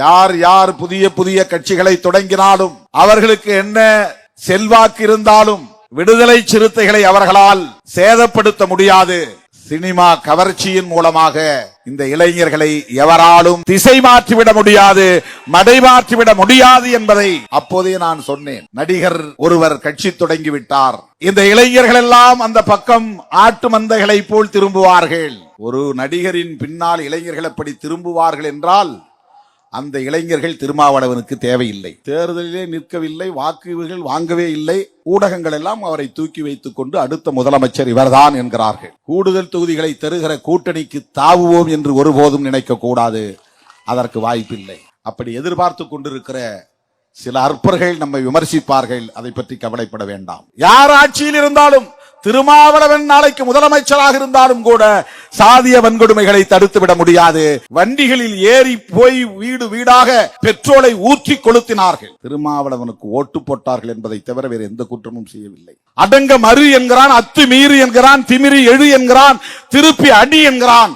யார் யார் புதிய புதிய கட்சிகளை தொடங்கினாலும் அவர்களுக்கு என்ன செல்வாக்கு இருந்தாலும் விடுதலை சிறுத்தைகளை அவர்களால் சேதப்படுத்த முடியாது. சினிமா கவர்ச்சியின் மூலமாக இந்த இளைஞர்களை எவராலும் திசை மாற்றிவிட முடியாது மடை மாற்றிவிட முடியாது என்பதை அப்போதே நான் சொன்னேன். நடிகர் ஒருவர் கட்சி தொடங்கிவிட்டார். இந்த இளைஞர்கள் எல்லாம் அந்த பக்கம் ஆட்டு மந்தைகளை போல் திரும்புவார்கள். ஒரு நடிகரின் பின்னால் இளைஞர்கள் அப்படி திரும்புவார்கள் என்றால் அந்த இளைஞர்கள் திருமாவளவனுக்கு தேவையில்லை. தேர்தலிலே நிற்கவில்லை வாக்குகள் வாங்கவே இல்லை. ஊடகங்கள் எல்லாம் அவரை தூக்கி வைத்துக் கொண்டு அடுத்த முதலமைச்சர் இவர்தான் என்கிறார்கள். கூடுதல் தொகுதிகளை தருகிற கூட்டணிக்கு தாவுவோம் என்று ஒருபோதும் நினைக்க கூடாது. அதற்கு வாய்ப்பில்லை. அப்படி எதிர்பார்த்து கொண்டிருக்கிற சில அற்பர்கள் நம்மை விமர்சிப்பார்கள். அதை பற்றி கவலைப்பட வேண்டாம். யார் ஆட்சியில் இருந்தாலும் திருமாவளவன் நாளைக்கு முதலமைச்சராக இருந்தாலும் கூட சாதிய வன்கொடுமைகளை தடுத்துவிட முடியாது. வண்டிகளில் ஏறி போய் வீடு வீடாக பெட்ரோலை ஊற்றி கொளுத்தினார்கள். திருமாவளவனுக்கு ஓட்டு போட்டார்கள் என்பதை தவிர வேறு எந்த குற்றமும் செய்யவில்லை. அடங்க மறு என்கிறான் அத்து மீறு என்கிறான் திமிரி எழு என்கிறான் திருப்பி அடி என்கிறான்.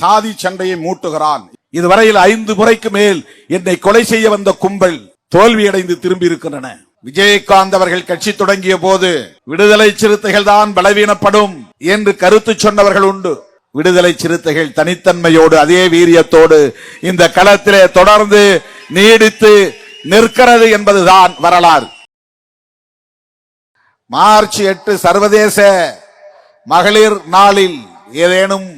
சாதி சண்டையை மூட்டுகிறான். இதுவரையில் ஐந்து முறைக்கு மேல் என்னை கொலை செய்ய வந்த கும்பல் தோல்வியடைந்து திரும்பி இருக்கின்றன. விஜயகாந்த் அவர்கள் கட்சி தொடங்கிய போது விடுதலை சிறுத்தைகள் தான் பலவீனப்படும் என்று கருத்து சொன்னவர்கள் உண்டு. விடுதலை சிறுத்தைகள் தனித்தன்மையோடு அதே வீரியத்தோடு இந்த களத்திலே தொடர்ந்து நீடித்து நிற்கிறது என்பதுதான் வரலாறு. மார்ச் எட்டு சர்வதேச மகளிர் நாளில் ஏதேனும்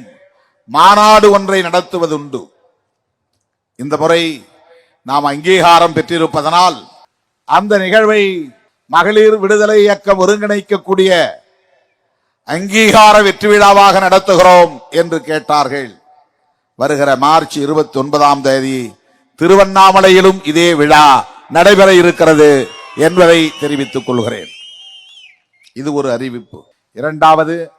மாநாடு ஒன்றை நடத்துவதுண்டு. இந்த முறை நாம் அங்கீகாரம் பெற்றிருப்பதனால் அந்த நிகழ்வை மகளிர் விடுதலை இயக்கம் ஒருங்கிணைக்கக்கூடிய அங்கீகார வெற்றி விழாவாக நடத்துகிறோம் என்று கேட்டார்கள். வருகிற மார்ச் இருபத்தி ஒன்பதாம் தேதி திருவண்ணாமலையிலும் இதே விழா நடைபெற இருக்கிறது என்பதை தெரிவித்துக் கொள்கிறேன். இது ஒரு அறிவிப்பு. இரண்டாவது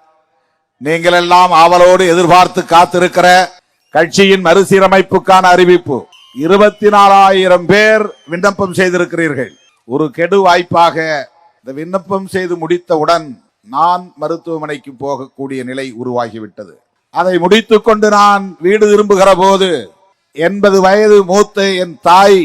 நீங்கள் எல்லாம் ஆவலோடு எதிர்பார்த்து காத்திருக்கிற கட்சியின் மறுசீரமைப்புக்கான அறிவிப்பு. இருபத்தி நாலாயிரம் பேர் விண்ணப்பம் செய்திருக்கிறீர்கள். ஒரு கெடு வாய்ப்பாக இந்த விண்ணப்பம் செய்து முடித்தவுடன் நான் மருத்துவமனைக்கு போகக்கூடிய நிலை உருவாகிவிட்டது. அதை முடித்துக்கொண்டு நான் வீடு திரும்புகிற போது எண்பது வயது மூத்த என் தாய்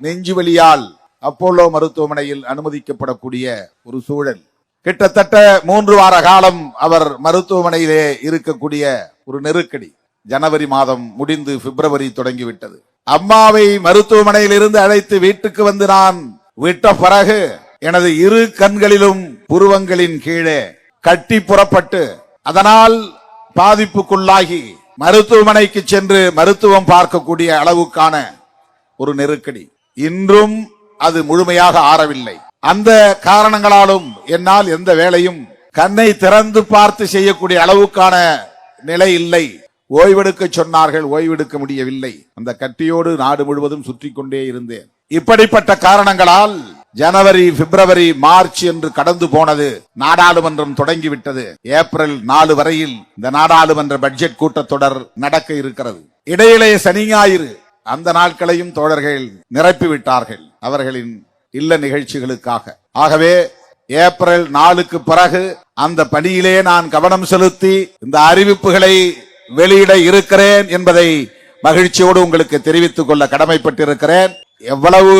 நெஞ்சு வலியால் அப்போலோ மருத்துவமனையில் அனுமதிக்கப்படக்கூடிய ஒரு சூழல். கிட்டத்தட்ட மூன்று வார காலம் அவர் மருத்துவமனையிலே இருக்கக்கூடிய ஒரு நெருக்கடி. ஜனவரி மாதம் முடிந்து பிப்ரவரி தொடங்கிவிட்டது. அம்மாவை மருத்துவமனையில் இருந்து அழைத்து வீட்டுக்கு வந்து நான் விட்ட பிறகு எனது இரு கண்களிலும் புருவங்களின் கீழே கட்டி புறப்பட்டு அதனால் பாதிப்புக்குள்ளாகி மருத்துவமனைக்கு சென்று மருத்துவம் பார்க்கக்கூடிய அளவுக்கான ஒரு நெருக்கடி. இன்றும் அது முழுமையாக ஆறவில்லை. அந்த காரணங்களாலும் என்னால் எந்த வேலையும் கண்ணை திறந்து பார்த்து செய்யக்கூடிய அளவுக்கான நிலை இல்லை. ஓய்வெடுக்க சொன்னார்கள் ஓய்வெடுக்க முடியவில்லை. அந்த கட்டியோடு நாடு முழுவதும் சுற்றி கொண்டே இருந்தேன். இப்படிப்பட்ட காரணங்களால் ஜனவரி பிப்ரவரி மார்ச் என்று கடந்து போனது நாடாளுமன்றம் தொடங்கிவிட்டது. ஏப்ரல் நாலு வரையில் இந்த நாடாளுமன்ற பட்ஜெட் கூட்டத்தொடர் நடக்க இருக்கிறது. இடையிலே சனி ஞாயிறு அந்த நாட்களையும் தோழர்கள் நிரப்பிவிட்டார்கள் அவர்களின் இல்ல நிகழ்ச்சிகளுக்காக. ஆகவே ஏப்ரல் நாலுக்கு பிறகு அந்த பணியிலே நான் கவனம் செலுத்தி இந்த அறிவிப்புகளை வெளியிட இருக்கிறேன் என்பதை மகிழ்ச்சியோடு உங்களுக்கு தெரிவித்துக் கொள்ள கடமைப்பட்டிருக்கிறேன். எவ்வளவு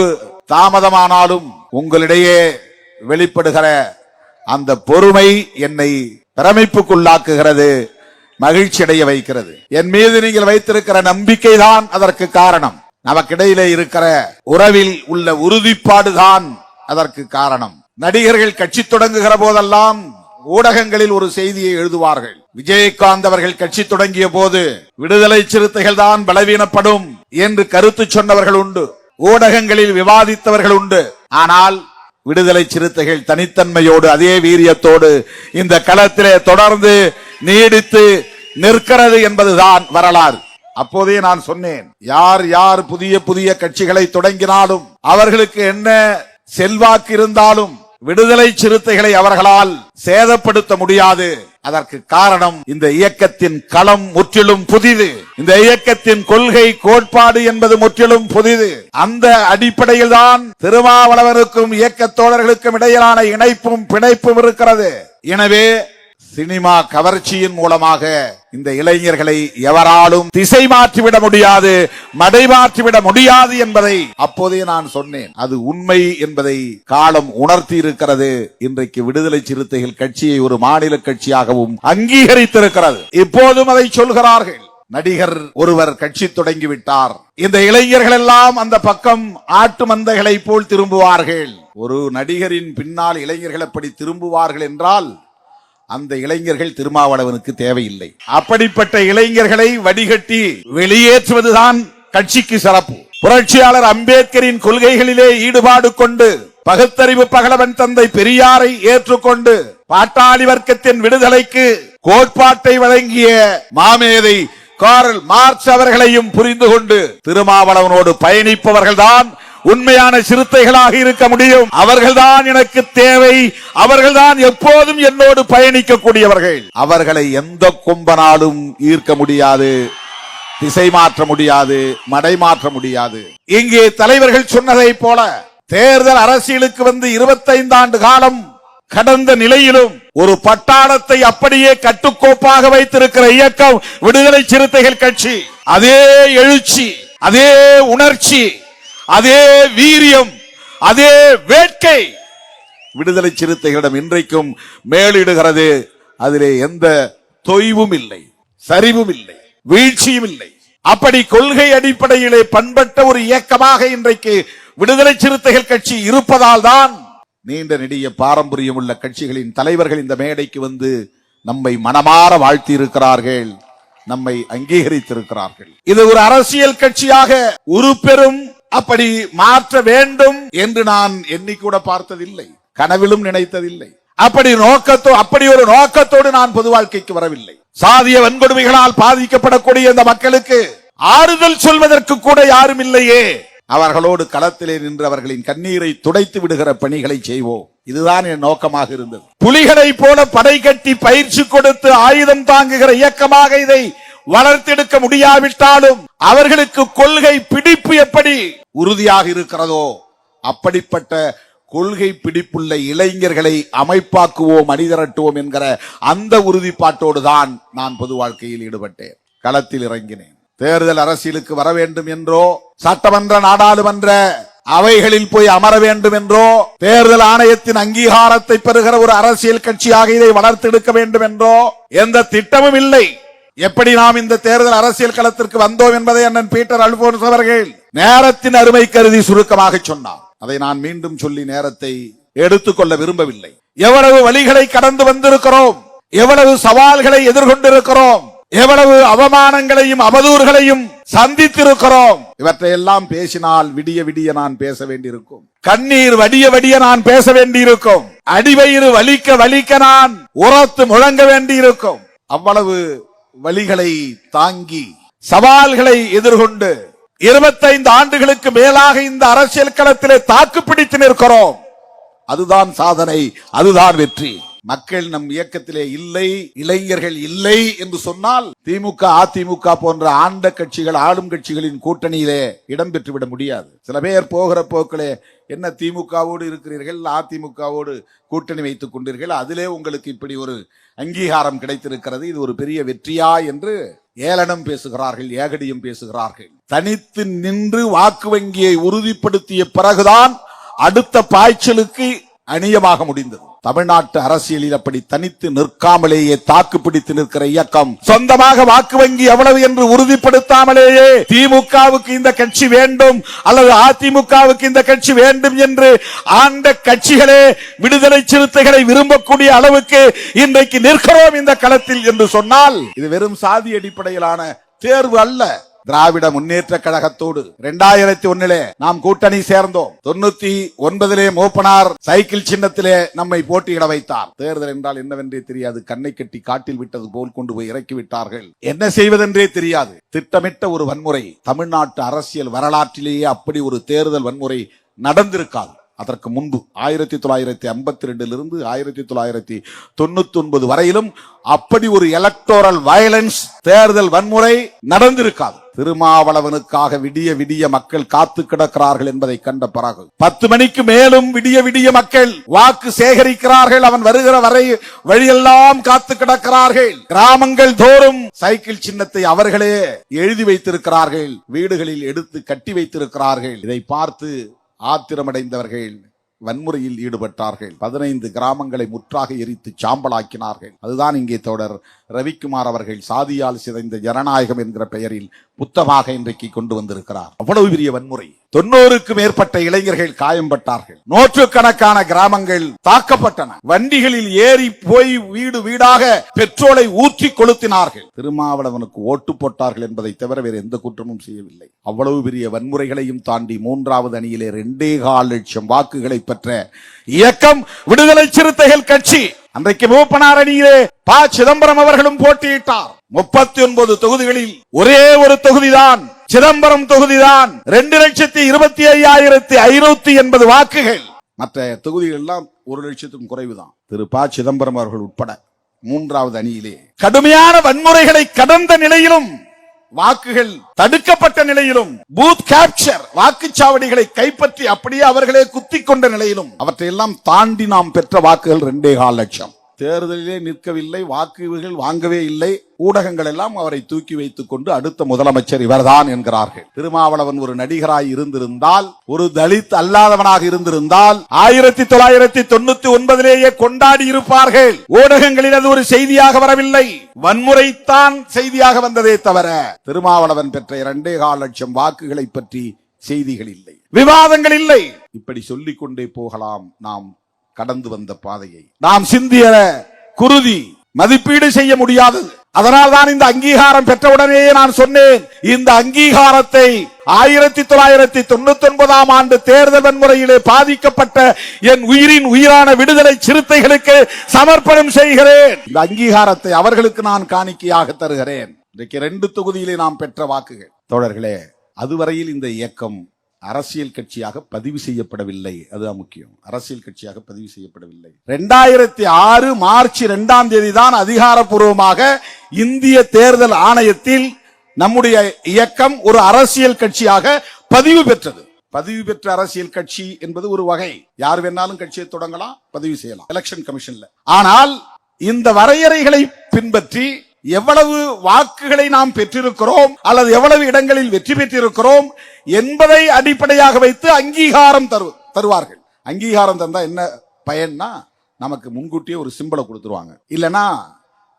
தாமதமானாலும் உங்களிடையே வெளிப்படுகிற அந்த பொறுமை என்னை பிரமிப்புக்குள்ளாக்குகிறது மகிழ்ச்சி அடைய வைக்கிறது. என் மீது நீங்கள் வைத்திருக்கிற நம்பிக்கை தான் அதற்கு காரணம். நமக்கிடையிலே இருக்கிற உறவில் உள்ள உறுதிப்பாடுதான் அதற்கு காரணம். நடிகர்கள் கட்சி தொடங்குகிற போதெல்லாம் ஊடகங்களில் ஒரு செய்தியை எழுதுவார்கள். விஜயகாந்த் அவர்கள் கட்சி தொடங்கிய போது விடுதலை சிறுத்தைகள் தான் பலவீனப்படும் என்று கருத்து சொன்னவர்கள் உண்டு. ஊடகங்களில் விவாதித்தவர்கள் உண்டு. ஆனால் விடுதலை சிறுத்தைகள் தனித்தன்மையோடு அதே வீரியத்தோடு இந்த களத்திலே தொடர்ந்து நீடித்து நிற்கிறது என்பதுதான் வரலாறு. அப்போதே நான் சொன்னேன் யார் யார் புதிய புதிய கட்சிகளை தொடங்கினாலும் அவர்களுக்கு என்ன செல்வாக்கு இருந்தாலும் விடுதலை சிறுத்தைகளை அவர்களால் சேதப்படுத்த முடியாது. அதற்கு காரணம் இந்த இயக்கத்தின் களம் முற்றிலும் புதிது. இந்த இயக்கத்தின் கொள்கை கோட்பாடு என்பது முற்றிலும் புதிது. அந்த அடிப்படையில் தான் திருமாவளவனுக்கும் இயக்க தோழர்களுக்கும் இடையிலான இணைப்பும் பிணைப்பும் இருக்கிறது. எனவே சினிமா கவர்ச்சியின் மூலமாக இந்த இளைஞர்களை எவராலும் திசை மாற்றிவிட முடியாது மடை மாற்றிவிட முடியாது என்பதை அப்போதே நான் சொன்னேன். அது உண்மை என்பதை காலம் உணர்த்தி இருக்கிறது இன்றைக்கு விடுதலை சிறுத்தைகள் கட்சியை ஒரு மாநில கட்சியாகவும் அங்கீகரித்திருக்கிறது. இப்போதும் அதை சொல்கிறார்கள். நடிகர் ஒருவர் கட்சி தொடங்கிவிட்டார். இந்த இளைஞர்கள் எல்லாம் அந்த பக்கம் ஆட்டு மந்தைகளை போல் திரும்புவார்கள். ஒரு நடிகரின் பின்னால் இளைஞர்கள் அப்படி திரும்புவார்கள் என்றால் அந்த இளைஞர்கள் திருமாவளவனுக்கு தேவையில்லை. அப்படிப்பட்ட இளைஞர்களை வடிகட்டி வெளியேற்றுவதுதான் கட்சிக்கு சிறப்பு. புரட்சியாளர் அம்பேத்கரின் கொள்கைகளிலே ஈடுபாடு கொண்டு பகுத்தறிவு பகலவன் தந்தை பெரியாரை ஏற்றுக்கொண்டு பாட்டாளி வர்க்கத்தின் விடுதலைக்கு கோட்பாட்டை வழங்கிய மாமேதை காரல் மார்ச் அவர்களையும் புரிந்து கொண்டு திருமாவளவனோடு பயணிப்பவர்கள்தான் உண்மையான சிறுத்தைகளாக இருக்க முடியும். அவர்கள்தான் எனக்கு தேவை. அவர்கள்தான் எப்போதும் என்னோடு பயணிக்கக்கூடியவர்கள். அவர்களை எந்த கொம்பனாலும் ஈர்க்க முடியாது. திசை மாற்ற முடியாது. மடை மாற்ற முடியாது. இங்கே தலைவர்கள் சொன்னதை போல தேர்தல் அரசியலுக்கு வந்து 25 ஆண்டு காலம் கடந்த நிலையிலும் ஒரு பட்டாளத்தை அப்படியே கட்டுக்கோப்பாக வைத்திருக்கிற இயக்கம் விடுதலை சிறுத்தைகள் கட்சி. அதே எழுச்சி அதே உணர்ச்சி அதே வீரியம் அதே வேட்கை. விடுதலை சிறுத்தைகளிடம் இன்றைக்கும் மேலிடுகிறது. அதிலே எந்த தொய்வும் இல்லை சரிவும் இல்லை வீழ்ச்சியும் இல்லை. அப்படி கொள்கை அடிப்படையிலே பண்பட்ட ஒரு இயக்கமாக இன்றைக்கு விடுதலை சிறுத்தைகள் கட்சி இருப்பதால் தான் நீண்ட நெடிய பாரம்பரியம் உள்ள கட்சிகளின் தலைவர்கள் இந்த மேடைக்கு வந்து நம்மை மனமாற வாழ்த்தி இருக்கிறார்கள் நம்மை அங்கீகரித்திருக்கிறார்கள். இது ஒரு அரசியல் கட்சியாக உருப்பெறும் அப்படி மாற்ற வேண்டும் என்று நான் எண்ணிக்கூட பார்த்ததில்லை. கனவிலும் நினைத்ததில்லை. அப்படி நோக்கத்தோ அப்படி ஒரு நோக்கத்தோடு நான் பொது வாழ்க்கைக்கு வரவில்லை. சாதிய வன்கொடுமைகளால் பாதிக்கப்படக்கூடிய இந்த மக்களுக்கு ஆறுதல் சொல்வதற்கு கூட யாரும் இல்லையே. அவர்களோடு களத்திலே நின்று அவர்களின் கண்ணீரை துடைத்து விடுகிற பணிகளை செய்வோம். இதுதான் என் நோக்கமாக இருந்தது. புலிகளை போல படை கட்டி பயிற்சி கொடுத்து ஆயுதம் தாங்குகிற இயக்கமாக இதை வளர்த்தெடுக்க முடியாவிட்டாலும் அவர்களுக்கு கொள்கை பிடிப்பு எப்படி உறுதியாக இருக்கிறதோ அப்படிப்பட்ட கொள்கை பிடிப்புள்ள இளைஞர்களை அமைப்பாக்குவோம் அணிதரட்டுவோம் என்கிற அந்த உறுதிப்பாட்டோடு தான் நான் பொது வாழ்க்கையில் ஈடுபட்டேன். களத்தில் இறங்கினேன். தேர்தல் அரசியலுக்கு வர வேண்டும் என்றோ சட்டமன்ற நாடாளுமன்ற அவைகளில் போய் அமர வேண்டும் என்றோ தேர்தல் ஆணையத்தின் அங்கீகாரத்தை பெறுகிற ஒரு அரசியல் கட்சியாக இதை வளர்த்தெடுக்க வேண்டும் என்றோ எந்த திட்டமும் இல்லை. எப்படி நாம் இந்த தேர்தல் அரசியல் களத்திற்கு வந்தோம் என்பதை அண்ணன் பீட்டர் அல்போன்ஸ் அவர்கள் நேரத்தின் அருமை கருதி சுருக்கமாக சொன்னார். அதை நான் மீண்டும் சொல்லி நேரத்தை எடுத்துக்கொள்ள விரும்பவில்லை. எவ்வளவு வழிகளை கடந்து வந்திருக்கிறோம்? எவ்வளவு சவால்களை எதிர்கொண்டிருக்கிறோம்? எவ்வளவு அவமானங்களையும் அவதூறுகளையும் சந்தித்திருக்கிறோம்? இவற்றையெல்லாம் பேசினால் விடிய விடிய நான் பேச வேண்டியிருக்கும். கண்ணீர் வடிய வடிய நான் பேச வேண்டியிருக்கும். அடிவயிறு வலிக்க வலிக்க நான் உரத்து முழங்க வேண்டியிருக்கும். அவ்வளவு வழிகளை தாங்கி சவால்களை எதிர்கொண்டு இருபத்தைந்து ஆண்டுகளுக்கு மேலாக இந்த அரசியல் களத்திலே தாக்கு பிடித்து நிற்கிறோம். அதுதான் சாதனை அதுதான் வெற்றி. மக்கள் நம் இயக்கத்திலே இல்லை இளைஞர்கள் இல்லை என்று சொன்னால் திமுக அதிமுக போன்ற ஆண்ட கட்சிகள் ஆளும் கட்சிகளின் கூட்டணியிலே இடம்பெற்று விட முடியாது. சில பேர் போகிற போக்களே என்ன திமுகவோடு இருக்கிறீர்கள்? அதிமுகவோடு கூட்டணி வைத்துக் கொண்டீர்கள்? அதிலே உங்களுக்கு இப்படி ஒரு அங்கீகாரம் கிடைத்திருக்கிறது. இது ஒரு பெரிய வெற்றியா என்று ஏளனம் பேசுகிறார்கள் ஏகடியும் பேசுகிறார்கள். தனித்து நின்று வாக்கு வங்கியை உறுதிப்படுத்திய பிறகுதான் அடுத்த பாய்ச்சலுக்கு அணியமாக முடிந்தது. தமிழ்நாட்டு அரசியலில் அப்படி தனித்து நிற்காமலேயே தாக்கு பிடித்து நிற்கிற இயக்கம் சொந்தமாக வாக்கு வங்கி எவ்வளவு என்று உறுதிப்படுத்தாமலேயே திமுகவுக்கு இந்த கட்சி வேண்டும் அல்லது அதிமுகவுக்கு இந்த கட்சி வேண்டும் என்று ஆண்ட கட்சிகளே விடுதலை சிறுத்தைகளை விரும்பக்கூடிய அளவுக்கு இன்றைக்கு நிற்கிறோம் இந்த களத்தில் என்று சொன்னால் இது வெறும் சாதி அடிப்படையிலான தேர்வு அல்ல. திராவிட முன்னேற்ற கழகத்தோடு இரண்டாயிரத்தி ஒன்னிலே நாம் கூட்டணி சேர்ந்தோம். தொண்ணூத்தி ஒன்பதிலே மூப்பனார் சைக்கிள் சின்னத்திலே நம்மை போட்டியிட வைத்தார். தேர்தல் என்றால் என்னவென்றே தெரியாது. கண்ணை கட்டி காட்டில் விட்டது போல் கொண்டு போய் இறக்கி விட்டார்கள். என்ன செய்வதென்றே தெரியாது. திட்டமிட்ட ஒரு வன்முறை தமிழ்நாட்டு அரசியல் வரலாற்றிலேயே அப்படி ஒரு தேர்தல் வன்முறை நடந்திருக்காது. அதற்கு முன்பு ஆயிரத்தி தொள்ளாயிரத்தி ஐம்பத்தி ரெண்டிலிருந்து ஆயிரத்தி தொள்ளாயிரத்தி தொண்ணூத்தி ஒன்பது வரையிலும் அப்படி ஒரு எலக்டோரல் வயலன்ஸ் தேர்தல் வன்முறை நடந்திருக்காது. திருமாவளவனுக்காக விடிய விடிய மக்கள் காத்து கிடக்கிறார்கள் என்பதை கண்ட பிறகு பத்து மணிக்கு மேலும் விடிய விடிய மக்கள் வாக்கு சேகரிக்கிறார்கள். அவன் வருகிற வரை வழியெல்லாம் காத்து கிடக்கிறார்கள். கிராமங்கள் தோறும் சைக்கிள் சின்னத்தை அவர்களே எழுதி வைத்திருக்கிறார்கள். வீடுகளில் எடுத்து கட்டி வைத்திருக்கிறார்கள். இதை பார்த்து ஆத்திரமடைந்தவர்கள் வன்முறையில் ஈடுபட்டார்கள். பதினைந்து கிராமங்களை முற்றாக எரித்து சாம்பலாக்கினார்கள். அதுதான் இங்கே தொடர். ரவிக்குமார் அவர்கள் சாதியால் சிதைந்த ஜனநாயகம் என்கிற பெயரில் புத்தமாக இன்றைக்கு கொண்டு வந்திருக்கிறார். அவ்வளவு பெரிய வன்முறை. தொண்ணூறுக்கு மேற்பட்ட இளைஞர்கள் காயம்பட்டார்கள். நூற்றுக்கணக்கான கிராமங்கள் தாக்கப்பட்டன. வண்டிகளில் ஏறி போய் வீடு வீடாக பெட்ரோலை ஊற்றி கொளுத்தினார்கள். திருமாவளவனுக்கு ஓட்டு போட்டார்கள் என்பதை தவிர வேறு எந்த குற்றமும் செய்யவில்லை. அவ்வளவு பெரிய வன்முறைகளையும் தாண்டி மூன்றாவது அணியிலே ரெண்டே கால் லட்சம் வாக்குகளை பெற்ற இயக்கம் விடுதலை சிறுத்தைகள் கட்சி. அன்றைக்கு மூப்பனார் அணியிலே ப. சிதம்பரம் அவர்களும் போட்டியிட்டார். முப்பத்தி ஒன்பது தொகுதிகளில் ஒரே ஒரு தொகுதிதான் சிதம்பரம் தொகுதிதான் ரெண்டு லட்சத்தி இருபத்தி ஐயாயிரத்தி ஐநூத்தி எண்பது வாக்குகள். மற்ற தொகுதிகள் எல்லாம் ஒரு லட்சத்துக்கும் குறைவுதான். திரு ப. சிதம்பரம் அவர்கள் உட்பட மூன்றாவது அணியிலே. கடுமையான வன்முறைகளை கடந்த நிலையிலும் வாக்குகள் தடுக்கப்பட்ட நிலையிலும் பூத் கேப்சர் வாக்குச்சாவடிகளை கைப்பற்றி அப்படியே அவர்களே குத்திக் கொண்ட நிலையிலும். அவற்றையெல்லாம் தாண்டி நாம் பெற்ற வாக்குகள் ரெண்டே கால் லட்சம். தேர்தலிலே நிற்கவில்லை வாக்குகள் வாங்கவே இல்லை. ஊடகங்கள் எல்லாம் அவரை தூக்கி வைத்துக் கொண்டு அடுத்த முதலமைச்சர் இவர்தான் என்கிறார்கள். திருமாவளவன் ஒரு நடிகராய் இருந்திருந்தால் ஒரு தலித் அல்லாதவனாக இருந்திருந்தால் ஆயிரத்தி தொள்ளாயிரத்தி தொண்ணூத்தி ஒன்பதிலேயே கொண்டாடி இருப்பார்கள். ஊடகங்களில் அது ஒரு செய்தியாக வரவில்லை. வன்முறைத்தான் செய்தியாக வந்ததே தவிர திருமாவளவன் பெற்ற இரண்டே கால் லட்சம் வாக்குகளை பற்றி செய்திகள் இல்லை. விவாதங்கள் இல்லை. இப்படி சொல்லிக் கொண்டே போகலாம் நாம் கடந்து வந்த பாதையை. நாம் சிந்திய குருதி மதிப்பீடு செய்ய முடியாதது அதனால் தான் இந்த அங்கீகாரம் பெற்றவுடனேயே நான் சொன்னேன் இந்த அங்கீகாரத்தை ஆயிரத்தி தொள்ளாயிரத்தி தொண்ணூத்தி ஒன்பதாம் ஆண்டு தேர்தல் வன்முறையிலே பாதிக்கப்பட்ட என் உயிரின் உயிரான விடுதலை சிறுத்தைகளுக்கு சமர்ப்பணம் செய்கிறேன். இந்த அங்கீகாரத்தை அவர்களுக்கு நான் காணிக்கையாக தருகிறேன். இன்றைக்கு ரெண்டு தொகுதியிலே நாம் பெற்ற வாக்குகள். தோழர்களே அதுவரையில் இந்த இயக்கம் அரசியல் கட்சியாக பதிவு செய்யப்படவில்லை. அதுதான் முக்கியம். அரசியல் கட்சியாக பதிவு செய்யப்படவில்லை. ரெண்டாயிரத்தி ஆறு மார்ச் இரண்டாம் தேதி தான் அதிகாரப்பூர்வமாக இந்திய தேர்தல் ஆணையத்தில் நம்முடைய இயக்கம் ஒரு அரசியல் கட்சியாக பதிவு பெற்றது. பதிவு பெற்ற அரசியல் கட்சி என்பது ஒரு வகை. யார் வேணாலும் கட்சியை தொடங்கலாம் பதிவு செய்யலாம். எலெக்ஷன் கமிஷன்ல ஆனால் இந்த வரையறைகளை பின்பற்றி எவ்வளவு வாக்குகளை நாம் பெற்றிருக்கிறோம் அல்லது எவ்வளவு இடங்களில் வெற்றி பெற்றிருக்கிறோம் என்பதை அடிப்படையாக வைத்து அங்கீகாரம் தரு தருவார்கள். அங்கீகாரம் தந்தா என்ன பயன்னா நமக்கு முன்கூட்டியே ஒரு சிம்பளை கொடுத்துருவாங்க. இல்லைன்னா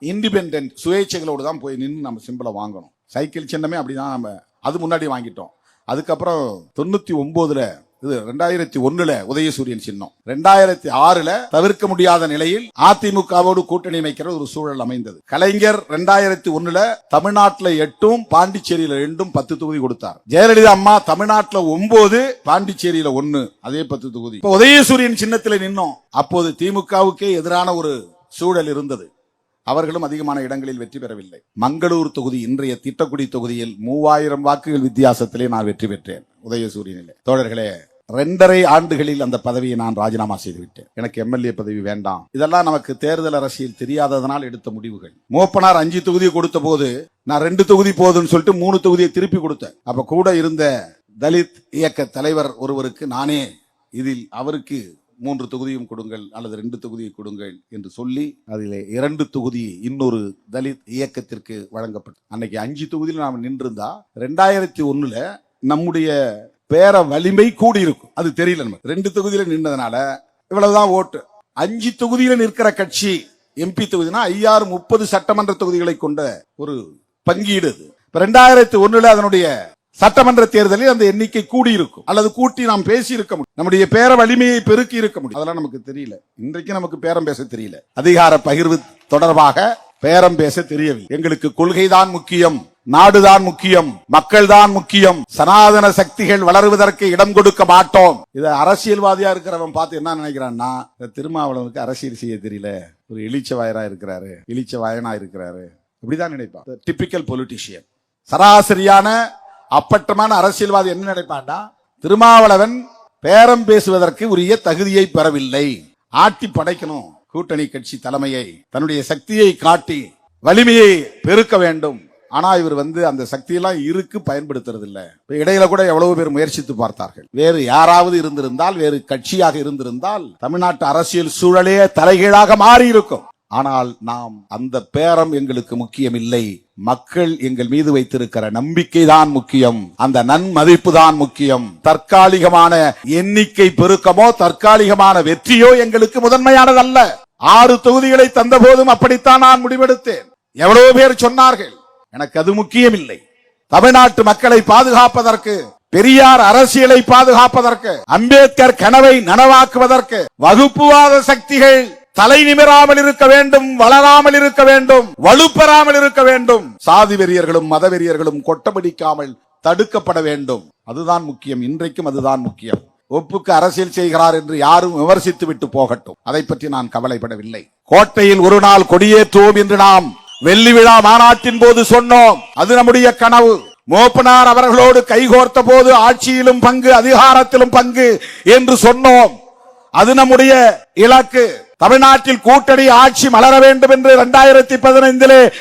இண்டிபெண்ட் சுயேட்சைகளோடு தான் போய் நின்று நம்ம சிம்பலை வாங்கணும். சைக்கிள் சின்னமே அப்படிதான் நம்ம அது முன்னாடி வாங்கிட்டோம். அதுக்கப்புறம் தொண்ணூற்றி ஒம்போதில் இது ரெண்டாயிரத்தி ஒண்ணுல உதயசூரியன் சின்னம். ரெண்டாயிரத்தி ஆறுல தவிர்க்க முடியாத நிலையில் அதிமுகவோடு கூட்டணி அமைக்கிற ஒரு சூழல் அமைந்தது. கலைஞர் ரெண்டாயிரத்தி ஒண்ணுல தமிழ்நாட்டுல எட்டும் பாண்டிச்சேரியில ரெண்டும் பத்து தொகுதி கொடுத்தார். ஜெயலலிதா அம்மா தமிழ்நாட்டுல ஒன்பது பாண்டிச்சேரியில ஒன்னு அதே பத்து தொகுதி. இப்ப உதயசூரியன் சின்னத்துல நின்னோம். அப்போது திமுகவுக்கே எதிரான ஒரு சூழல் இருந்தது. அவர்களும் அதிகமான இடங்களில் வெற்றி பெறவில்லை. மங்களூர் தொகுதி இன்றைய திட்டக்குடி தொகுதியில் மூவாயிரம் வாக்குகள் வித்தியாசத்திலே நான் வெற்றி பெற்றேன். உதயசூரியனிலே. தோழர்களே ரெண்டரை ஆண்டுகளில் அந்த பதவியை நான் ராஜினாமா செய்துவிட்டேன். எனக்கு எம்எல்ஏ பதவி வேண்டாம். இதெல்லாம் நமக்கு தேர்தல் அரசியல் தெரியாததனால் எடுத்த முடிவுகள். மூப்பனார் அஞ்சு தொகுதி கொடுத்த போது நான் ரெண்டு தொகுதி போதுன்னு சொல்லிட்டு மூணு தொகுதியை திருப்பி கொடுத்தேன். அப்ப கூட இருந்த தலித் இயக்க தலைவர் ஒருவருக்கு நானே இதில் அவருக்கு மூன்று தொகுதியும் கொடுங்கள் அல்லது ரெண்டு தொகுதியை கொடுங்கள் என்று சொல்லி அதில் இரண்டு தொகுதி இன்னொரு தலித் இயக்கத்திற்கு வழங்கப்பட்டது. அன்னைக்கு அஞ்சு தொகுதியில் நாம் நின்றிருந்தா ரெண்டாயிரத்தி ஒன்றில் நம்முடைய பேர வலிமை கூடி இருக்கும் அது தெரியல நமக்கு. ரெண்டு தொகுதியில நின்றதுனால இவ்வளவுதான் ஓட்டு. அஞ்சு தொகுதியில நிற்கிற கட்சி எம்பி தொகுதினா ஐயாறு முப்பது சட்டமன்ற தொகுதிகளை கொண்ட ஒரு பங்கீடு அது. ரெண்டாயிரத்தி ஒண்ணுல அதனுடைய சட்டமன்ற தேர்தலில் அந்த எண்ணிக்கை கூடி இருக்கும் அல்லது கூட்டி நாம் பேசி இருக்க முடியும். நம்முடைய பேர வலிமையை பெருக்கி இருக்க முடியும். அதெல்லாம் நமக்கு தெரியல. இன்றைக்கு நமக்கு பேரம் பேச தெரியல. அதிகார பகிர்வு தொடர்பாக பேரம் பேச தெரியவில்லை. எங்களுக்கு கொள்கைதான் முக்கியம். நாடுதான் முக்கியம் மக்கள் தான் முக்கியம். சனாதன சக்திகள் வளருவதற்கு இடம் கொடுக்க மாட்டோம். இத அரசியல்வாதியா இருக்கிறவன் பார்த்து என்ன நினைக்கிறான்னா இந்த திருமாவளவனுக்கு அரசியல் செய்ய தெரியல. ஒரு இழிச்ச வாயரா இருக்கிறாரு இழிச்ச வாயனா இருக்கிறாரு. இப்படிதான் நினைப்பான். டிபிக்கல் பொலிட்டிஷியன் சராசரியான அப்பட்டமான அரசியல்வாதி என்ன நினைப்பான்டா திருமாவளவன் பேரம் பேசுவதற்கு உரிய தகுதியை பெறவில்லை. ஆட்டி படைக்கணும். கூட்டணி கட்சி தலைமையை தன்னுடைய சக்தியை காட்டி வலிமையை பெருக்க வேண்டும். ஆனா இவர் வந்து அந்த சக்தியெல்லாம் இருக்கு பயன்படுத்துறது இல்லை இப்போ இடையில கூட எவ்வளவு பேர் முயற்சித்து பார்த்தார்கள். வேறு யாராவது இருந்திருந்தால் வேறு கட்சியாக இருந்திருந்தால் தமிழ்நாட்டு அரசியல் சூழலே தலைகீழாக மாறி இருக்கும் ஆனால் நாம் அந்த பேரம் எங்களுக்கு முக்கியம் இல்லை மக்கள் எங்கள் மீது வைத்திருக்கிற நம்பிக்கை தான் முக்கியம். அந்த நன்மதிப்பு தான் முக்கியம். தற்காலிகமான எண்ணிக்கை பெருக்கமோ தற்காலிகமான வெற்றியோ எங்களுக்கு முதன்மையானதல்ல. ஆறு தொகுதிகளை தந்த போதும் அப்படித்தான் நான் முடிவெடுத்தேன். எவ்வளவு பேர் சொன்னார்கள் எனக்கு அது முக்கியம் இல்லை தமிழ்நாட்டு மக்களை பாதுகாப்பதற்கு பெரியார் அரசியலை பாதுகாப்பதற்கு அம்பேத்கர் கனவை நனவாக்குவதற்கு வகுப்புவாத சக்திகள் தலை நிமிராமல் இருக்க வேண்டும் வளராமல் இருக்க வேண்டும் வலுப்பெறாமல் இருக்க வேண்டும். சாதி வெறியர்களும் மத வெறியர்களும் கொட்டபிடிக்காமல் தடுக்கப்பட வேண்டும். அதுதான் முக்கியம். இன்றைக்கும் அதுதான் முக்கியம். ஒப்புக்கு அரசியல் செய்கிறார் என்று யாரும் விமர்சித்து விட்டு போகட்டும். அதை பற்றி நான் கவலைப்படவில்லை. கோட்டையில் ஒரு நாள் கொடியேற்றுவோம் என்று நாம் வெள்ளி விழா மாநாட்டின் போது சொன்னோம். அது நம்முடைய கனவு. மோப்பனார் அவர்களோடு கைகோர்த்த போது ஆட்சியிலும் பங்கு அதிகாரத்திலும் பங்கு என்று சொன்னோம். அது நம்முடைய இலக்கு. தமிழ்நாட்டில் கூட்டணி ஆட்சி மலர வேண்டும் என்று இரண்டாயிரத்தி பதினைந்திலே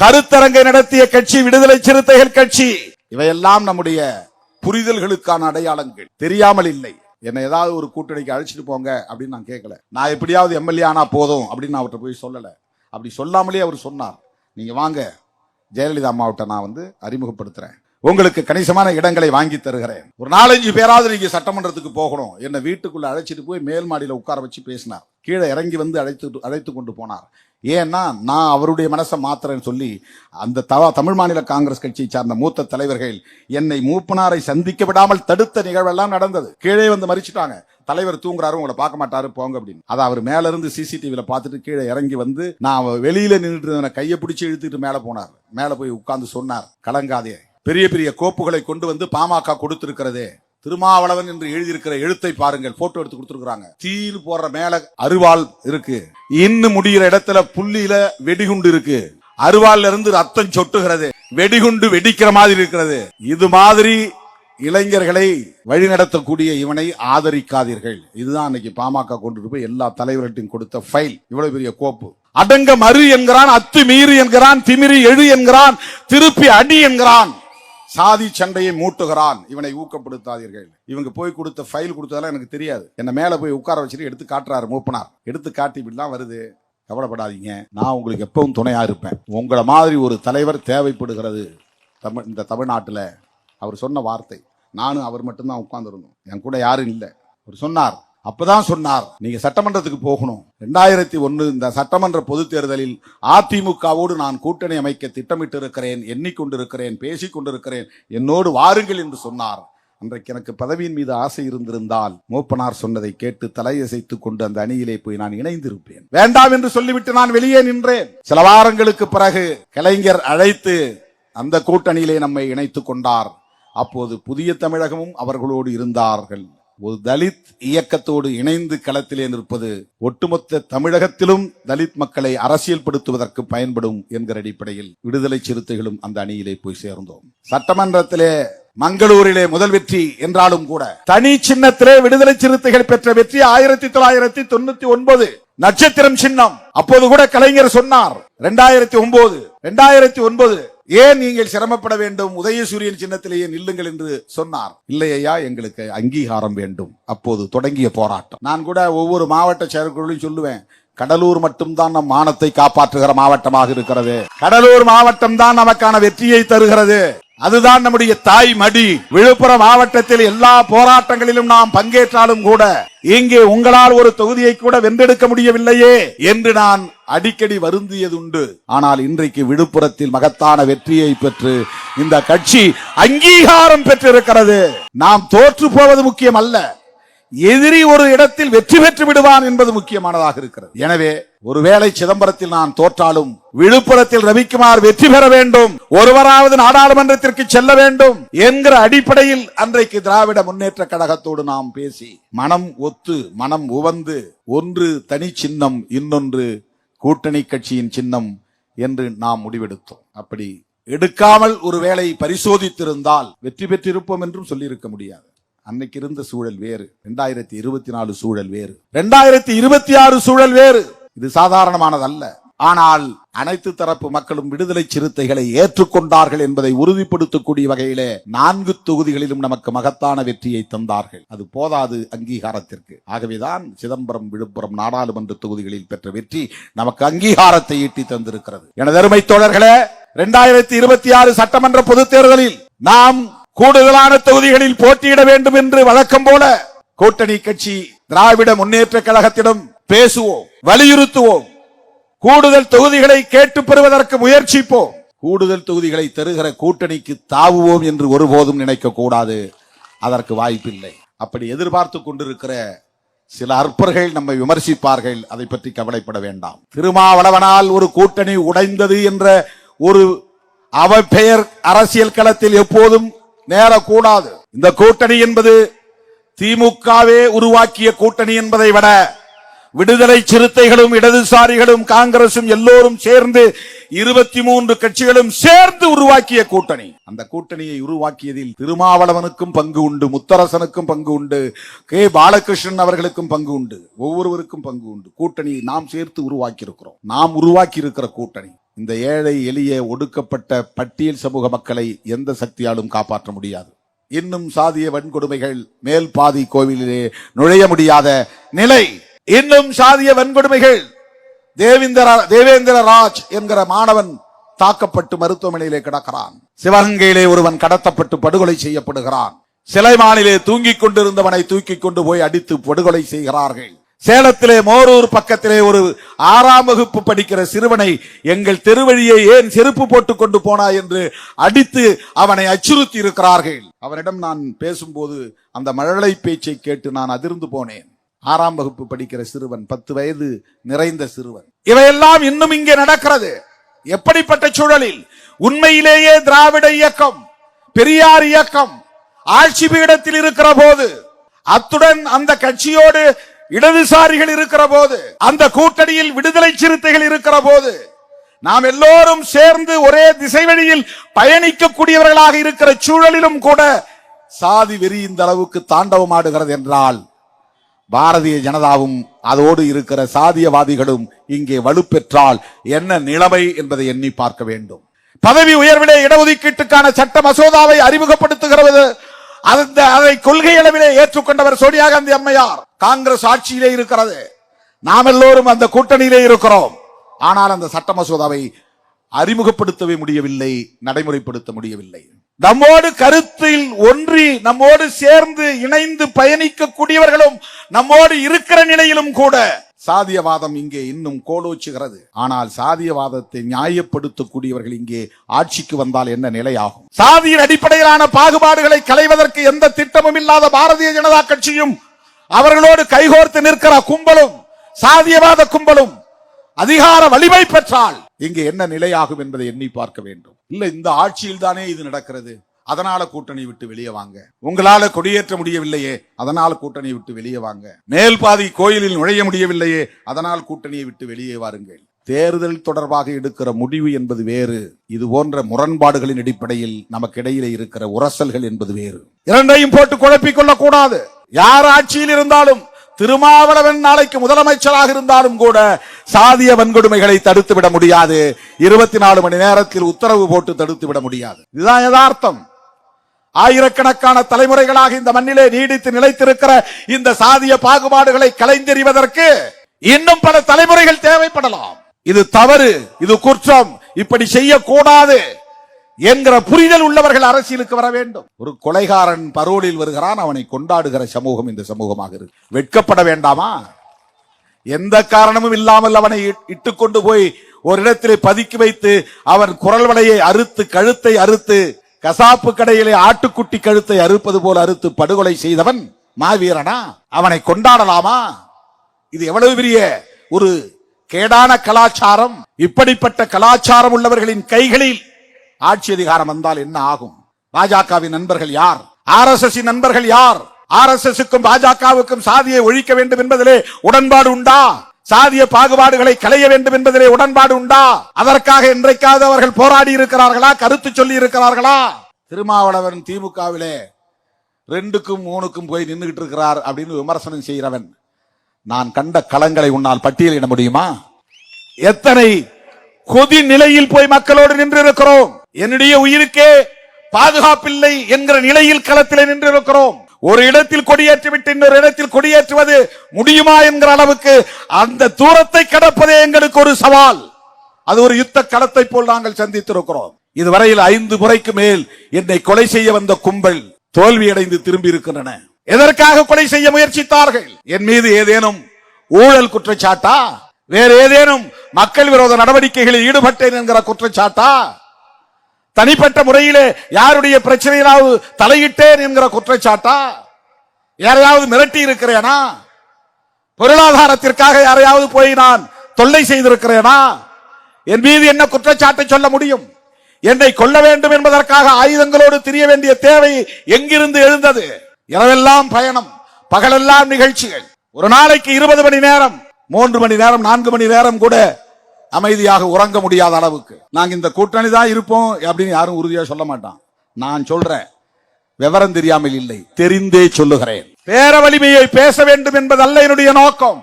கருத்தரங்கை நடத்திய கட்சி விடுதலை சிறுத்தைகள் கட்சி. இவையெல்லாம் நம்முடைய புரிதல்களுக்கான அடையாளங்கள். தெரியாமல் இல்லை. என்னை ஏதாவது ஒரு கூட்டணிக்கு அழைச்சிட்டு போங்க அப்படின்னு நான் கேட்கல. நான் எப்படியாவது எம்எல்ஏ ஆனா போதும் அப்படின்னு நான் அவர்கிட்ட போய் சொல்லல. அப்படி சொல்லாமலே அவர் சொன்னார். நீங்கள் வாங்க. ஜெயலலிதா அம்மாவிட்ட நான் வந்து அறிமுகப்படுத்துகிறேன் உங்களுக்கு கணிசமான இடங்களை வாங்கி தருகிறேன். ஒரு நாலஞ்சு பேராவது நீங்கள் சட்டமன்றத்துக்கு போகணும். என்னை வீட்டுக்குள்ளே அழைச்சிட்டு போய் மேல் மாடியில் உட்கார வச்சு பேசினார். கீழே இறங்கி வந்து அழைத்து அழைத்து கொண்டு போனார். ஏன்னா நான் அவருடைய மனசை மாத்திரன்னு சொல்லி அந்த தவ தமிழ் மாநில காங்கிரஸ் கட்சியை சார்ந்த மூத்த தலைவர்கள் என்னை மூப்பனாரை சந்திக்க விடாமல் தடுத்த நிகழ்வெல்லாம் நடந்தது. கீழே வந்து மறிச்சிட்டாங்க. தலைவர் தூங்குறாரு உங்களை பார்க்க மாட்டாரு போங்க அப்படின்னு. அதை அவர் மேல இருந்து சிசிடிவியில பார்த்துட்டு கீழே இறங்கி வந்து நான் வெளியில நின்றுட்டு இருந்தவனை கையை பிடிச்சி இழுத்துட்டு மேல போனார். மேல போய் உட்கார்ந்து சொன்னார் கலங்காதே. பெரிய பெரிய கோப்புகளை கொண்டு வந்து பாமக கொடுத்திருக்கிறதே. திருமாவளவன் என்று எழுதியிருக்கிற எழுத்தை பாருங்கள் போட்டோ எடுத்து கொடுத்துருக்காங்க தீயில் போடுற மேல அருவாள் இருக்கு. இன்னும் முடிகிற இடத்துல புள்ளியில வெடிகுண்டு இருக்கு. அருவாள்ல இருந்து ரத்தம் சொட்டுகிறது. வெடிகுண்டு வெடிக்கிற மாதிரி இருக்கிறது. இது மாதிரி இளைஞர்களை வழிநடத்தக்கூடிய இவனை ஆதரிக்காதீர்கள். இதுதான் அன்னைக்கு பாமக கொண்டு போய் எல்லா தலைவர்கிட்டையும் கொடுத்த ஃபைல் இவ்வளவு பெரிய கோப்பு. அடங்க மறு என்கிறான் அத்து மீறு என்கிறான் திமிரி எழு என்கிறான் திருப்பி அடி என்கிறான். சாதி சண்டையை மூட்டுகிறான். இவனை ஊக்கப்படுத்தாதீர்கள். இவங்க போய் கொடுத்த ஃபைல் கொடுத்ததெல்லாம் எனக்கு தெரியாது. என்ன மேல போய் உட்கார வச்சுட்டு எடுத்து காட்டுறாரு மூப்பனார். எடுத்து காட்டி இப்படிலாம் வருது. கவலைப்படாதீங்க. நான் உங்களுக்கு எப்பவும் துணையா இருப்பேன். உங்களை மாதிரி ஒரு தலைவர் தேவைப்படுகிறது தமிழ் இந்த தமிழ்நாட்டில். அவர் சொன்ன வார்த்தை. நானும் அவர் மட்டும்தான் உட்கார்ந்துருந்தோம். என் கூட யாரும் இல்லை. அவர் சொன்னார் அப்பதான் சொன்னார் நீங்க சட்டமன்றத்துக்கு போகணும். ரெண்டாயிரத்தி ஒன்னு இந்த சட்டமன்ற பொதுத் தேர்தலில் அதிமுகவோடு நான் கூட்டணி அமைக்க திட்டமிட்டு இருக்கிறேன் எண்ணிக்கொண்டிருக்கிறேன் பேசிக்கொண்டிருக்கிறேன் என்னோடு வாருங்கள் என்று சொன்னார். அன்றைக்கு எனக்கு பதவியின் மீது ஆசை இருந்திருந்தால் மூப்பனார் சொன்னதை கேட்டு தலையசைத்துக் கொண்டு அந்த அணியிலே போய் நான் இணைந்திருப்பேன். வேண்டாம் என்று சொல்லிவிட்டு நான் வெளியே நின்றேன். சில வாரங்களுக்கு பிறகு கலைஞர் அழைத்து அந்த கூட்டணியிலே நம்மை இணைத்துக் கொண்டார். அப்போது புதிய தமிழகமும் அவர்களோடு இருந்தார்கள். ஒரு தலித் இயக்கத்தோடு இணைந்து களத்திலே நிற்பது ஒட்டுமொத்த தமிழகத்திலும் தலித் மக்களை அரசியல்படுத்துவதற்கு பயன்படும் என்கிற அடிப்படையில் விடுதலை சிறுத்தைகளும் அந்த அணியிலே போய் சேர்ந்தோம். சட்டமன்றத்திலே மங்களூரிலே முதல் வெற்றி என்றாலும் கூட தனி சின்னத்திலே விடுதலை சிறுத்தைகள் பெற்ற வெற்றி ஆயிரத்தி தொள்ளாயிரத்தி தொண்ணூத்தி ஒன்பது. நட்சத்திரம் சின்னம். அப்போது கூட கலைஞர் சொன்னார் ரெண்டாயிரத்தி ஒன்பது ரெண்டாயிரத்தி ஒன்பது ஏன் நீங்கள் சிரமப்பட வேண்டும்? உதயசூரியன் சின்னத்திலேயே நில்லுங்கள் என்று சொன்னார். இல்லையா எங்களுக்கு அங்கீகாரம் வேண்டும். அப்போது தொடங்கிய போராட்டம். நான் கூட ஒவ்வொரு மாவட்ட செயற்குழுவையும் சொல்லுவேன் கடலூர் மட்டும்தான் நம் மானத்தை காப்பாற்றுகிற மாவட்டமாக இருக்கிறது. கடலூர் மாவட்டம் தான் நமக்கான வெற்றியை தருகிறது. அதுதான் நம்முடைய தாய் மடி விழுப்புரம் மாவட்டத்தில் எல்லா போராட்டங்களிலும் நாம் பங்கேற்றாலும் கூட இங்கே உங்களால் ஒரு தொகுதியை கூட வென்றெடுக்க முடியவில்லையே என்று நான் அடிக்கடி வருந்தியதுண்டு. ஆனால் இன்றைக்கு விழுப்புரத்தில் மகத்தான வெற்றியை பெற்று இந்த கட்சி அங்கீகாரம் பெற்றிருக்கிறது. நாம் தோற்று போவது முக்கியம் அல்ல எதிரி ஒரு இடத்தில் வெற்றி பெற்று விடுவான் என்பது முக்கியமானதாக இருக்கிறது. எனவே ஒருவேளை சிதம்பரத்தில் நான் தோற்றாலும் விழுப்புரத்தில் ரவிக்குமார் வெற்றி பெற வேண்டும் ஒருவராவது நாடாளுமன்றத்திற்கு செல்ல வேண்டும் என்கிற அடிப்படையில் அன்றைக்கு திராவிட முன்னேற்ற கழகத்தோடு நாம் பேசி மனம் ஒத்து மனம் உவந்து ஒன்று தனி சின்னம் இன்னொன்று கூட்டணி கட்சியின் சின்னம் என்று நாம் முடிவெடுத்தோம். அப்படி எடுக்காமல் ஒருவேளை பரிசோதித்திருந்தால் வெற்றி பெற்றிருப்போம் என்றும் சொல்லியிருக்க முடியாது. அன்னைக்கு இருந்த சூழல் வேறு. ரெண்டாயிரத்தி இருபத்தி நாலு சூழல் வேறு. ரெண்டாயிரத்தி இருபத்தி ஆறு சூழல் வேறு. இது சாதாரணமானதல்ல. ஆனால் அனைத்து தரப்பு மக்களும் விடுதலை சிறுத்தைகளை ஏற்றுக்கொண்டார்கள் என்பதை உறுதிப்படுத்தக்கூடிய வகையிலே நான்கு தொகுதிகளிலும் நமக்கு மகத்தான வெற்றியை தந்தார்கள். அது போதாது அங்கீகாரத்திற்கு. ஆகவேதான் சிதம்பரம் விழுப்புரம் நாடாளுமன்ற தொகுதிகளில் பெற்ற வெற்றி நமக்கு அங்கீகாரத்தை ஈட்டி தந்திருக்கிறது. எனது அருமை தோழர்களே இரண்டாயிரத்தி இருபத்தி ஆறு சட்டமன்ற பொதுத் தேர்தலில் நாம் கூடுதலான தொகுதிகளில் போட்டியிட வேண்டும் என்று வழக்கம் போல கூட்டணி கட்சி திராவிட முன்னேற்ற கழகத்திடம் பேசுவோம் வலியுறுத்துவோம். கூடுதல் தொகுதிகளை கேட்டு பெறுவதற்கு முயற்சிப்போம். கூடுதல் தொகுதிகளை தருகிற கூட்டணிக்கு தாவுவோம் என்று ஒருபோதும் நினைக்க கூடாது. அதற்கு வாய்ப்பில்லை. அப்படி எதிர்பார்த்து கொண்டிருக்கிற சில அற்பர்கள் நம்மை விமர்சிப்பார்கள். அதை பற்றி கவலைப்பட வேண்டாம். திருமாவளவனால் ஒரு கூட்டணி உடைந்தது என்ற ஒரு அவ பெயர் அரசியல் களத்தில் எப்போதும் நேரக்கூடாது. இந்த கூட்டணி என்பது திமுகவே உருவாக்கிய கூட்டணி என்பதை விட விடுதலை சிறுத்தைகளும் இடதுசாரிகளும் காங்கிரசும் எல்லோரும் சேர்ந்து இருபத்தி மூன்று கட்சிகளும் சேர்ந்து உருவாக்கிய கூட்டணி. அந்த கூட்டணியை உருவாக்கியதில் திருமாவளவனுக்கும் பங்கு உண்டு முத்தரசனுக்கும் பங்கு உண்டு கே. பாலகிருஷ்ணன் அவர்களுக்கும் பங்கு உண்டு ஒவ்வொருவருக்கும் பங்கு உண்டு. கூட்டணியை நாம் சேர்த்து உருவாக்கி இருக்கிறோம் நாம் உருவாக்கி இருக்கிற கூட்டணி. இந்த ஏழை எளிய ஒடுக்கப்பட்ட பட்டியல் சமூக மக்களை எந்த சக்தியாலும் காப்பாற்ற முடியாது. இன்னும் சாதிய வன்கொடுமைகள் மேல் பாதி கோவிலிலே நுழைய முடியாத நிலை. இன்னும் சாதிய வன்கொடுமைகள் தேவேந்திர தேவேந்திர ராஜ் என்கிற மாணவன் தாக்கப்பட்டு மருத்துவமனையிலே கிடக்கிறான். சிவகங்கையிலே ஒருவன் கடத்தப்பட்டு படுகொலை செய்யப்படுகிறான். சிலைமானிலே தூங்கிக் கொண்டிருந்தவனை தூக்கி கொண்டு போய் அடித்து படுகொலை செய்கிறார்கள். சேலத்திலே மோரூர் பக்கத்திலே ஒரு ஆறாம் வகுப்பு படிக்கிற சிறுவனை எங்கள் தெருவழியை ஏன் செருப்பு போட்டுக் கொண்டு போனா என்று அடித்து அவனை அச்சுறுத்தி இருக்கிறார்கள். அவனிடம் நான் பேசும்போது அந்த மழலை பேச்சை கேட்டு நான் அதிர்ந்து போனேன். ஆறாம் வகுப்பு படிக்கிற சிறுவன் பத்து வயது நிறைந்த சிறுவன். இவையெல்லாம் இன்னும் இங்கே நடக்கிறது. எப்படிப்பட்ட சூழலில்? உண்மையிலேயே திராவிட இயக்கம் பெரியார் இயக்கம் ஆட்சி பீடத்தில் இருக்கிற போது அத்துடன் அந்த கட்சியோடு இடதுசாரிகள் இருக்கிற போது அந்த கூட்டணியில் விடுதலை சிறுத்தைகள் இருக்கிற போது நாம் எல்லோரும் சேர்ந்து ஒரே திசை வழியில் பயணிக்கக்கூடியவர்களாக இருக்கிற சூழலிலும் கூட சாதி வெறி இந்த அளவுக்கு தாண்டவமாடுகிறது என்றால் பாரதிய ஜனதாவும் அதோடு இருக்கிற சாதியவாதிகளும் இங்கே வலுப்பெற்றால் என்ன நிலைமை என்பதை எண்ணி பார்க்க வேண்டும். பதவி உயர்விலே இடஒதுக்கீட்டுக்கான சட்ட மசோதாவை அறிமுகப்படுத்துகிறது. அந்த அதை கொள்கை அளவிலே ஏற்றுக்கொண்டவர் சோனியா காந்தி அம்மையார். காங்கிரஸ் ஆட்சியிலே இருக்கிறது. நாம் எல்லோரும் அந்த கூட்டணியிலே இருக்கிறோம். ஆனால் அந்த சட்ட மசோதாவை அறிமுகப்படுத்தவே முடியவில்லை நடைமுறைப்படுத்த முடியவில்லை. நம்மோடு கருத்தில் ஒன்றி நம்மோடு சேர்ந்து இணைந்து பயணிக்கக்கூடியவர்களும் நம்மோடு இருக்கிற நிலையிலும் கூட சாதியவாதம் இங்கே இன்னும் கோலோச்சுகிறது. ஆனால் சாதியவாதத்தை நியாயப்படுத்தக்கூடியவர்கள் இங்கே ஆட்சிக்கு வந்தால் என்ன நிலையாகும்? சாதியின் அடிப்படையிலான பாகுபாடுகளை களைவதற்கு எந்த திட்டமும் இல்லாத பாரதிய ஜனதா கட்சியும் அவர்களோடு கைகோர்த்து நிற்கிற கும்பலும் சாதியவாத கும்பலும் அதிகார வலிமை பெற்றால் இங்கே என்ன நிலையாகும் என்பதை எண்ணி பார்க்க வேண்டும். இல்ல இந்த ஆட்சியில் தானே இது நடக்கிறது? அதனால கூட்டணி விட்டு வெளியே வாங்க. உங்களால கொடியேற்ற முடியவில்லையே அதனால கூட்டணியை விட்டு வெளியே வாங்க. மேல் பாதி கோயிலில் நுழைய முடியவில்லையே அதனால் கூட்டணியை விட்டு வெளியே வாருங்கள். தேர்தல் தொடர்பாக எடுக்கிற முடிவு என்பது வேறு. இது போன்ற முரண்பாடுகளின் அடிப்படையில் நமக்கு இடையிலே இருக்கிற உரசல்கள் என்பது வேறு. இரண்டையும் போட்டு குழப்பிக் கொள்ளக்கூடாது. யார் ஆட்சியில் இருந்தாலும் திருமாவளவன் நாளைக்கு முதலமைச்சராக இருந்தாலும் கூட சாதிய வன்கொடுமைகளை தடுத்து விட முடியாது. இருபத்தி நாலு மணி நேரத்தில் உத்தரவு போட்டு தடுத்து விட முடியாது. இதுதான் யதார்த்தம். ஆயிரக்கணக்கான தலைமுறைகளாக இந்த மண்ணிலே நீடித்து நிலைத்திருக்கிற இந்த சாதிய பாகுபாடுகளை கலைந்தெறிவதற்கு இன்னும் பல தலைமுறைகள் தேவைப்படலாம். இது தவறு இது குற்றம் இப்படி செய்யக்கூடாது என்கிற புரிதல் உள்ளவர்கள் அரசியலுக்கு வர வேண்டும். ஒரு கொலைகாரன் பரோலில் வருகிறான் அவனை கொண்டாடுகிற சமூகம் இந்த சமூகமாக இருக்கு. வெட்கப்பட வேண்டாமா? எந்த காரணமும் இல்லாமல் அவனை இட்டுக்கொண்டு போய் ஒரு இடத்திலே பதுக்கி வைத்து அவன் குரல் வலையை அறுத்து கழுத்தை அறுத்து கசாப்பு கடையிலே ஆட்டுக்குட்டி கழுத்தை அறுப்பது போல அறுத்து படுகொலை செய்தவன் மாவீரனா? அவனை கொண்டாடலாமா? இது எவ்வளவு பெரிய ஒரு கேடான கலாச்சாரம். இப்படிப்பட்ட கலாச்சாரம் உள்ளவர்களின் கைகளில் ஆட்சி அதிகாரம் வந்தால் என்ன ஆகும்? பாஜகவின் நண்பர்கள் யார்? ஆர் எஸ் எஸ் நண்பர்கள் யார்? ஆர் எஸ் எஸ் பாஜகவுக்கும் சாதியை ஒழிக்க வேண்டும் என்பதிலே உடன்பாடு உண்டா? சாதிய பாகுபாடுகளை களைய வேண்டும் என்பதிலே உடன்பாடு உண்டா? அதற்காக இன்றைக்காவது அவர்கள் போராடி இருக்கிறார்களா? கருத்து சொல்லி இருக்கிறார்களா? திருமாவளவன் திமுகவிலே ரெண்டுக்கும் மூணுக்கும் போய் நின்றுகிட்டு இருக்கிறார் அப்படின்னு விமர்சனம் செய்கிறவன். நான் கண்ட களங்களை உன்னால் பட்டியலிட முடியுமா? எத்தனை கொதி நிலையில் போய் மக்களோடு நின்றிருக்கிறோம்? என்னுடைய உயிருக்கே பாதுகாப்பில்லை என்கிற நிலையில் களத்திலே நின்றிருக்கிறோம். ஒரு இடத்தில் கொடியேற்றிவிட்டு இன்னொரு இடத்தில் கொடியேற்றுவது முடியுமா என்கிற அளவுக்கு அந்த தூரத்தை கடப்பதே எங்களுக்கு ஒரு சவால். அது ஒரு யுத்த களத்தை போல் நாங்கள் சந்தித்திருக்கிறோம். இதுவரையில் ஐந்து முறைக்கு மேல் என்னை கொலை செய்ய வந்த கும்பல் தோல்வியடைந்து திரும்பி இருக்கின்றன எதற்காக கொலை செய்ய முயற்சித்தார்கள்? என் மீது ஏதேனும் ஊழல் குற்றச்சாட்டா? வேறு ஏதேனும் மக்கள் விரோத நடவடிக்கைகளில் ஈடுபட்டேன் என்கிற குற்றச்சாட்டா? தனிப்பட்ட முறையிலே யாருடைய பிரச்சனையிலாவது தலையிட்டேன் என்கிற குற்றச்சாட்டா? யாரையாவது மிரட்டி இருக்கிறேனா? பொருளாதாரத்திற்காக யாரையாவது போய் நான் தொல்லை செய்திருக்கிறேனா? என் மீது என்ன குற்றச்சாட்டை சொல்ல முடியும்? என்னை கொல்ல வேண்டும் என்பதற்காக ஆயுதங்களோடு திரிய வேண்டிய தேவை எங்கிருந்து எழுந்தது? இரவெல்லாம் பயணம் பகலெல்லாம் நிகழ்ச்சிகள். ஒரு நாளைக்கு இருபது மணி நேரம் மூன்று மணி நேரம் நான்கு மணி நேரம் கூட அமைதியாக உறங்க முடியாத அளவுக்கு. நாங்க இந்த கூட்டணி தான் இருப்போம் அப்படின்னு யாரும் உறுதியா சொல்ல மாட்டான். நான் சொல்றேன் விவரம் தெரியாமல் இல்லை தெரிந்தே சொல்லுகிறேன். பேர வலிமையை பேச வேண்டும் என்பதல்ல என்னுடைய நோக்கம்.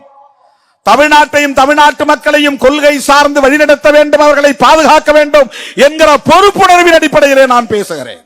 தமிழ்நாட்டையும் தமிழ்நாட்டு மக்களையும் கொள்கை சார்ந்து வழிநடத்த வேண்டும் அவர்களை பாதுகாக்க வேண்டும் என்கிற பொறுப்புணர்வின் அடிப்படையிலே நான் பேசுகிறேன்.